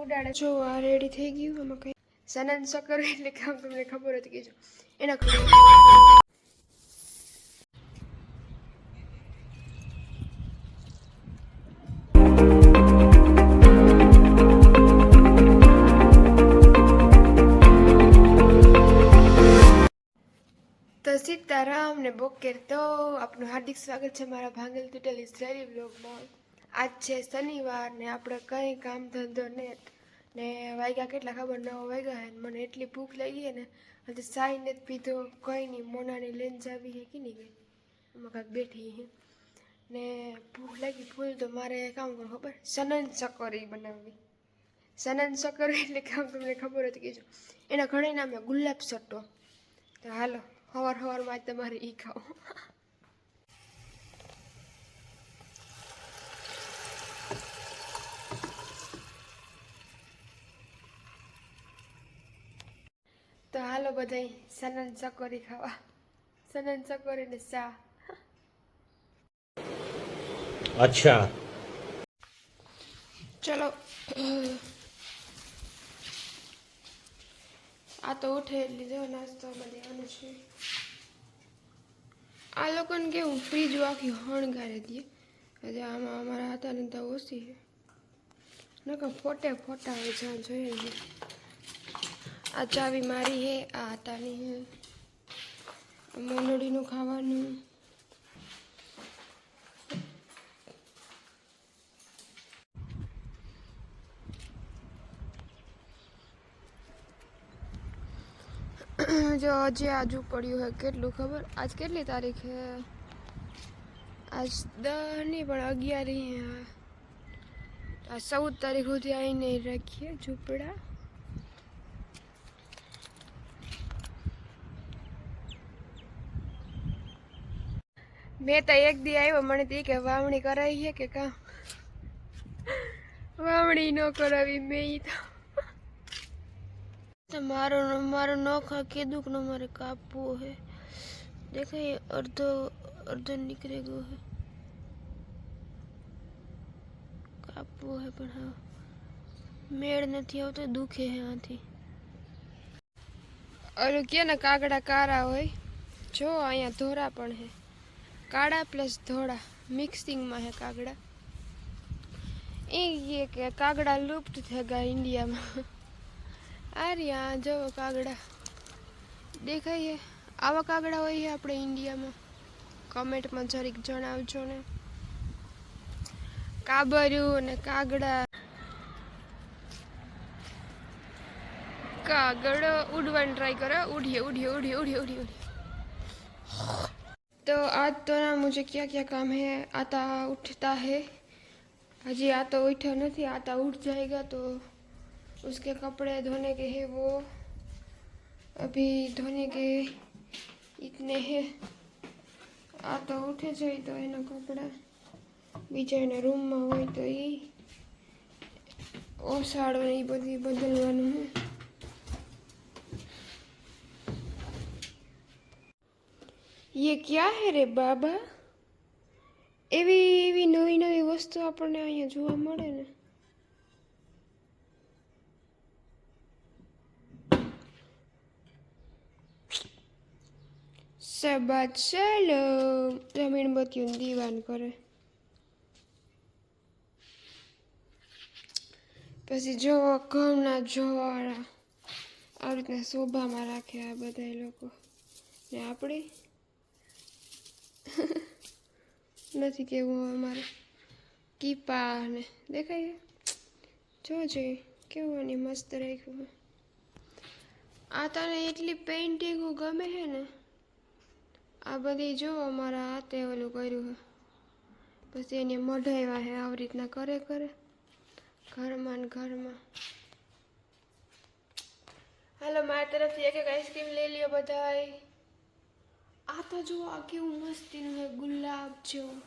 ઉડાડે. જો આ રેડી થઈ ગયું, આમાં કઈ સનન સકર એટલે કામ તમને ખબર હતી કે જો એના તો સીતારામ ને બોકેર તો આપનું હાર્દિક સ્વાગત છે મારા ભાંગલ તૂટેલ ઇઝરાયલી બ્લોગમાં આજ છે શનિવાર ને આપણે કંઈ કામ ધંધો ને ને વાગ્યા કેટલા ખબર ન વાગ્યા ને મને એટલી ભૂખ લાગી ને, હજી સાઈ જ પીધો, કંઈ નહીં, મોનાની લેન્સ આવી હે કે નહીં ગઈ? એમાં કાંઈક બેઠી ને ભૂખ લાગી ફૂલ તો મારે કામ કરવું ખબર? સનન સકોરી બનાવવી. સનન સકોરી એટલે કામ તમને ખબર હતી કીધું એના ઘણા નામે ગુલાબ સટ્ટો. તો હાલો, હવાર હવારમાં તમારે એ ખાઓ તો હાલો બધા સનન ચકોરી ખાવા. સનન ચકોરી ને ચા. અચ્છા. ચલો. આ તો ઉઠે લીધો નાસ્તો દેવાનો છે. આ લોકોને કેવું ફ્રીજ આખી હણગારે દે. એટલે આમાં અમારા હતા ને તો ઓછી છે. નકા ફોટે ફોટા હોય જ્યાં જોઈએ આ ચાવી મારી હે, આ હતાની હે મંડળીનું ખાવાનું. જો આજે આજુ પડ્યું હોય કેટલું ખબર? આજ કેટલી તારીખ હે? આજ દસ નહીં, પણ અગિયાર આ ચૌદ તારીખ સુધી આવીને રાખીએ ઝૂંપડા. મેં તો એક દી આવ્યો મને તે કે વાવણી કરાવી છે કે કા? વાવણી ન કરાવી, મેં તો. મારો મારો નોખા કીધું કે મારે કાપવું હે. દેખાય અડધો અડધો નીકળી ગયો હે. કાપવું હે પણ હા. મેળ નથી આવતો, દુખે હે આથી. ઓલું કે ને કાગડા કારા હોય? જો અહીંયા ધોરા પણ હે. કાળા પ્લસ ધોળા, મિક્સિંગમાં હે કાગડા. એ કે કાગડા લુપ્ત થઈ ગયા ઇન્ડિયામાં. આ રહ્યા કાગડા. દેખાઈએ આવા કાગડા હોય આપણે ઇન્ડિયામાં? કમેન્ટમાં જરીક જણાવજો ને. કાબર્યું અને કાગડા. કાગડો ઉડવાની ટ્રાય કરે. ઉડીએ ઉડીએ ઉડીએ ઉડીએ ઉડીએ ઉડીએ. तो आज तो ना मुझे क्या क्या काम है आता उठता है अजी आता उठा नहीं आता उठ जाएगा तो उसके कपड़े धोने के हैं वो अभी धोने के इतने हैं આ તો ઉઠે છે તો એના કપડાં બીજા એના રૂમમાં હોય તો એ ઓસાડો ને એ બધી બદલવાનું હે યે ક્યાં હે રે બાબા એવી એવી નવી નવી વસ્તુ આપણને અહીંયા જોવા મળે ને સબાદ ચાલો મીણબત્તીઓનું દીવાન કરે પછી જોવા ઘઉંના જોવાળા આવી રીતના શોભામાં રાખે આ બધા લોકો ને આપણે નથી કેવું અમારે. મારે કીપા ને દેખાય? જો જોઈએ કેવું એની મસ્ત રાખ્યું. આ તને એટલી પેઇન્ટિંગો ગમે છે ને, આ બધી જો અમારા હાથે ઓલું કર્યું છે. પછી એને મઢાવ્યા છે આવી રીતના કરે કરે. ઘરમાં ને ઘરમાં. હાલો, મારી તરફથી એક એક આઈસ્ક્રીમ લઈ લ્યો બધાય. આ તો જો આ કેવું મસ્તીનું છે, ગુલાબ જેવું.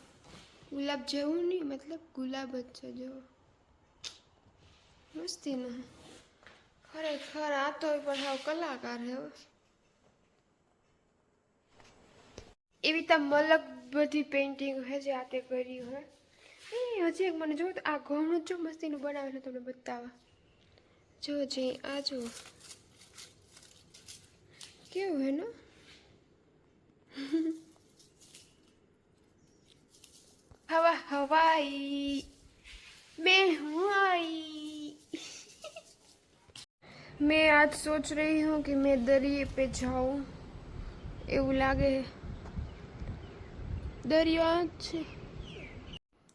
ગુલાબ જેવું નહીં, મતલબ ગુલાબ જ છે જો મસ્તીનું છે. ખરેખર આ તો પણ હાવ કલાકાર છે એવી તો મલક બધી પેઇન્ટિંગ હે જે આતે કરી હોય. એ હજી એક મને જો આ ઘઉંનું જો મસ્તીનું બનાવે છે તમને બતાવવા. જો જે આ જો કેવું હે, ના? हवा हवाई मैं हूँ आई मैं आज सोच रही हूँ कि मैं दरिये पे जाऊँ એવું લાગે છે દરિયો આ જ છે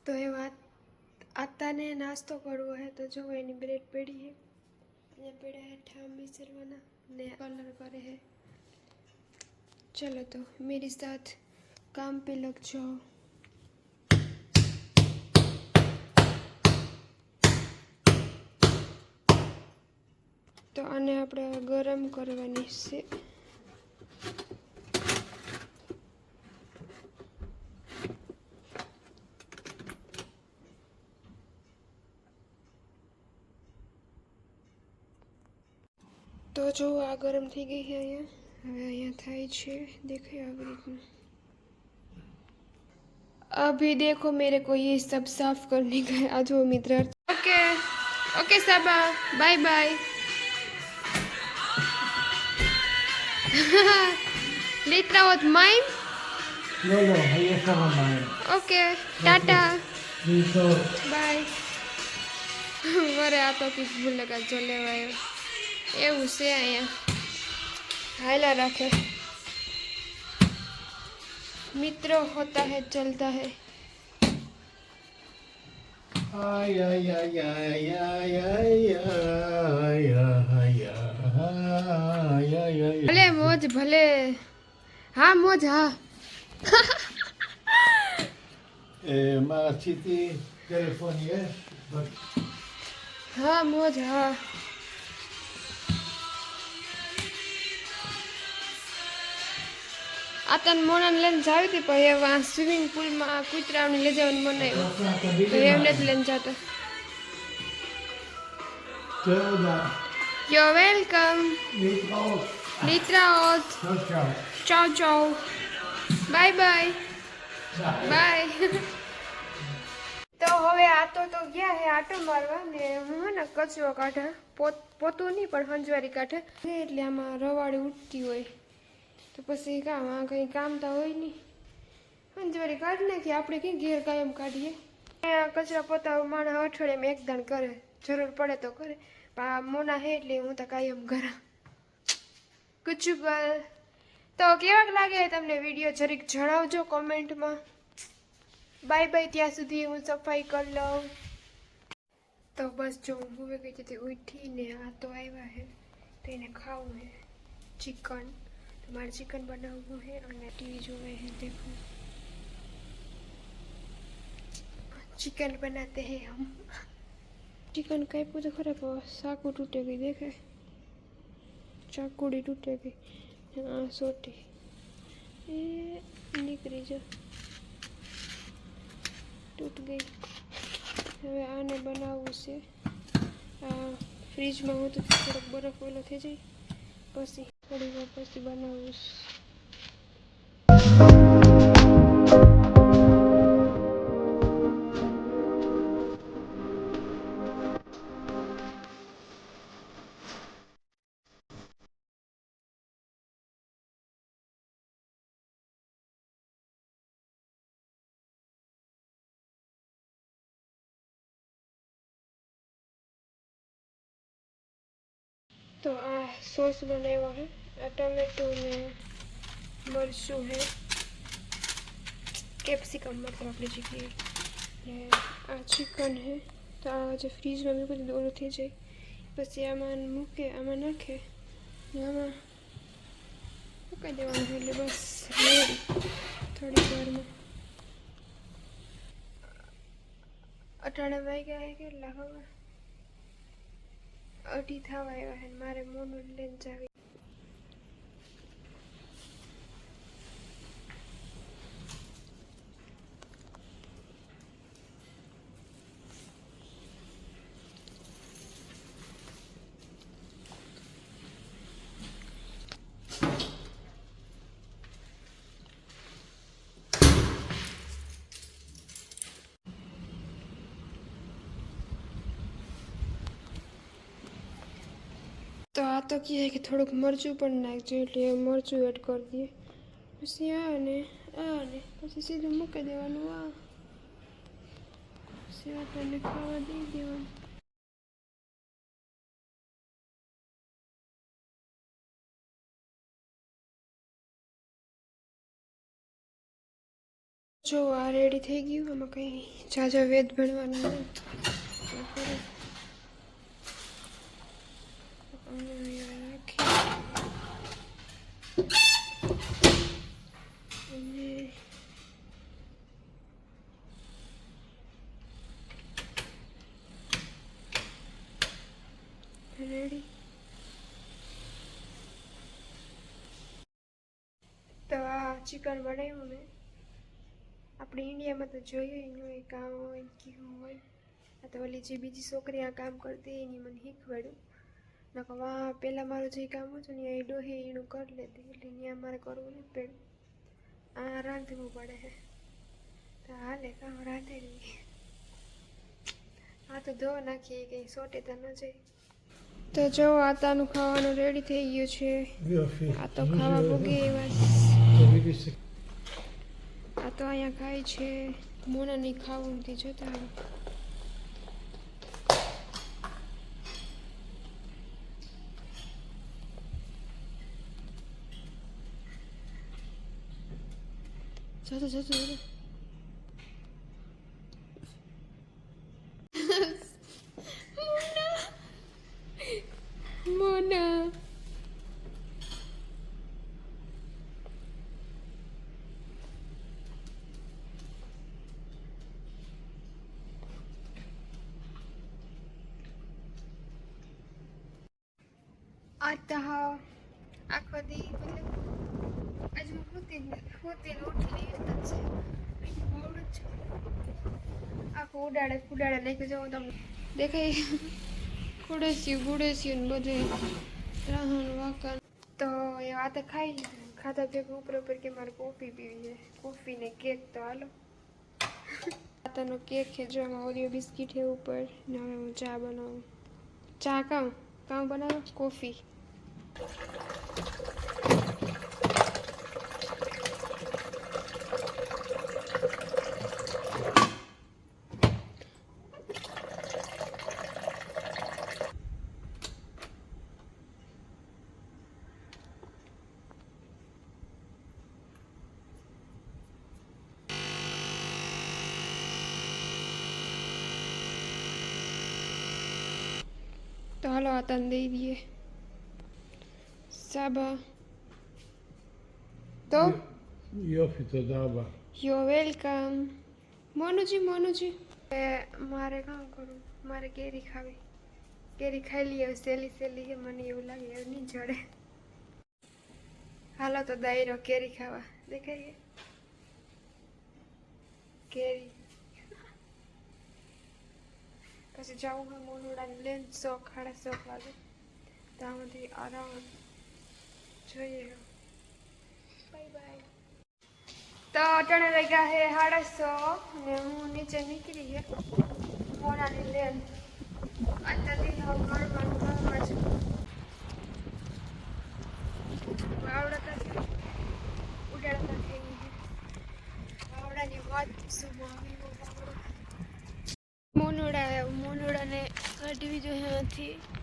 તો એ વાત આતાને નાસ્તો કરવો હે તો જો એની બ્રેડ પડી હે અહીંયા પડ્યા હે ઠામ મિસરવાના ને કલર કરે હે चलो तो मेरे साथ काम पे लग जाओ તો આને આપણે ગરમ કરવાની છે તો જો આ ગરમ થઈ ગઈ છે અહીંયા હવે અહીંયા થાય છે. દેખાય આવી રીતનું. અભી દેખો મેરે કો યે સબ સાફ કરને કા આ જો મિત્ર. ઓકે. ઓકે સાબા. Bye bye. લેટરા વોટ માઇન? નો નો હૈયે સાબા માઇન ઓકે. ટાટા. બાય. મારે આ તો કીધું લગા જો લેવાયો. એવું છે અહીંયા. હાલા રાખે. મિત્રો હોતા હે ચલતા હે. ભલે મોજ ભલે. હા મોજ હા. એ મારા ચીતી ટેલિફોન હા મોજ હા. આ તન મોનાને લઈને જાવી હતી પણ એવા સ્વિમિંગ પુલમાં કૂતરાઓને લઈ જવાની મને તો એમને જ લઈને જતો. Yo welcome Litraot. Ciao ciao bye bye. Bye. તો હવે આટો તો ગયા હે આટો મારવા ને હું ને કચરો કાઢે. પોતું નહીં પણ હંજવારી કાઢે. એટલે આમાં રવાડી ઉઠતી હોય. તો પછી કામ આ કંઈ કામ તો હોય નહીં. હંજવારી કાઢી નાખીએ, આપણે કંઈ ઘેર કાયમ કાઢીએ? કચરા પોતા માણસ અઠવાડિયામાં એક દાણ કરે, જરૂર પડે તો કરે. પણ આ મોના હે એટલે હું તો કાયમ કરા કુચુબલ તો કેવાક લાગે તમને વીડિયો, જરીક જણાવજો કોમેન્ટમાં. બાય બાય, ત્યાં સુધી હું સફાઈ કરી લઉં. તો બસ જો હું હવે ગઈ હતી ઉઠીને આ તો આવ્યા હે. તો એને ખાવું હે. ચિકન મારે ચિકન બનાવવું હે અને ટીવી જોવે હે દેખો चिकन बनाते हैं हम चिकन कापू तो खरा पर साकू टूटे गई देखे ચાકુડી તૂટે ગઈ આ સોટી એ નીકળી જો તૂટ ગઈ હવે આને બનાવવું છે આ ફ્રીજમાં હું તો થોડોક બરફ ઓલો થઈ જાય પછી para levar para esse banalus. Então, só isso não é agora. Tomato ને મરચું है। કેપ્સિકમ મતલબ આપણી જગ્યાએ ને આ ચિકન હે તો આ જે ફ્રીજમાં બિલકુલ દોરું થઈ જાય પછી આમાં મૂકે આમાં નાખે ને આમાં મૂકી દેવાનું એટલે બસ રેડી થોડી વારમાં અટાણે વાગ્યા હે કેટલા હવે અઢી થવા આવ્યા હે મારે મોનું લઈને જાવી તો આ તો કહે કે થોડુંક મરચું પણ નાખજો એટલે મરચું એડ કરી દઈએ. પછી આ ને આ ને, પછી સીધું મૂકી દેવાનું, આ. પછી આપણને ખાવા દઈ દેવાનું. જો આ રેડી થઈ ગયું, આમાં કંઈ ઝાઝા વેદ ભણવાનું રેડી તો આ ચિકન બનાવ્યું મેં. આપણે ઇન્ડિયામાં તો જોઈએ એનું એ કામ હોય કેવું હોય. આ તો ઓલી જે બીજી છોકરી આ કામ કરતી એની મને શીખવાડ્યું. નકર વા પહેલાં મારું જે કામ હતું ને એ ડોહે એનું કરી લેતી એટલે ત્યાં મારે કરવું નહીં પડ્યું. આ રાંધવું પડે છે તો હાલે કામ રાંધે આ તો ધો નાખીએ કંઈ સોટે તો ન જાય. તો જો આતાનું ખાવાનું રેડી થઈ ગયું છે. આ તો ખાવા ભોગે એવા આ તો અહીંયા ખાય છે મોનાની ખાવું નથી જોતા હવે. જતો જતો જતો મોના आता આખો દી મતલબ આજ હું હોતી હોતી ઉઠી ઉડાડે ફુડાડે નાખ્યું છે તમને દેખાય ખુડેસ્યું ગુડેસ્યું ને બધું રાહણ, વાકણ. તો એ વાત ખાઈ લીધું. ખાધા ભેગું ઉપર ઉપર કે મારે કોફી પીવી છે. કેક તો હાલો. આતાનો કેક છે ઓરિયો બિસ્કીટ છે ઉપર. ને હવે હું ચા બનાવું. ચા કામ? કામ બનાવો? કોફી. તો હાલો આ તન દઈ દઈએ સાબા તો યો ફિતો દાબા યો વેલકમ મોનુજી મોનુજી મારે કાં કરું મારે કેરી ખાવી કેરી ખાઈ લઈએ સહેલી સહેલી છે મને એવું લાગે એવું નહીં જડે હાલો તો દાયરો કેરી ખાવા દેખાઈએ કેરી પછી જાઉં હું મોનુડાને લઈને સો સાડા સો વાગે ત્યાંથી આરામ જોઈએ. બાય બાય તો અટાણે વાગ્યા છે સાડા સો અને હું નીચે નીકળી છે મોડાની લેન. અત્યારથી ઘરમાં ઘરમાં છું વાવડતા છે ઉડાડતા થઈ વાવડાની વાત શું આવી વાવડો મોનુડા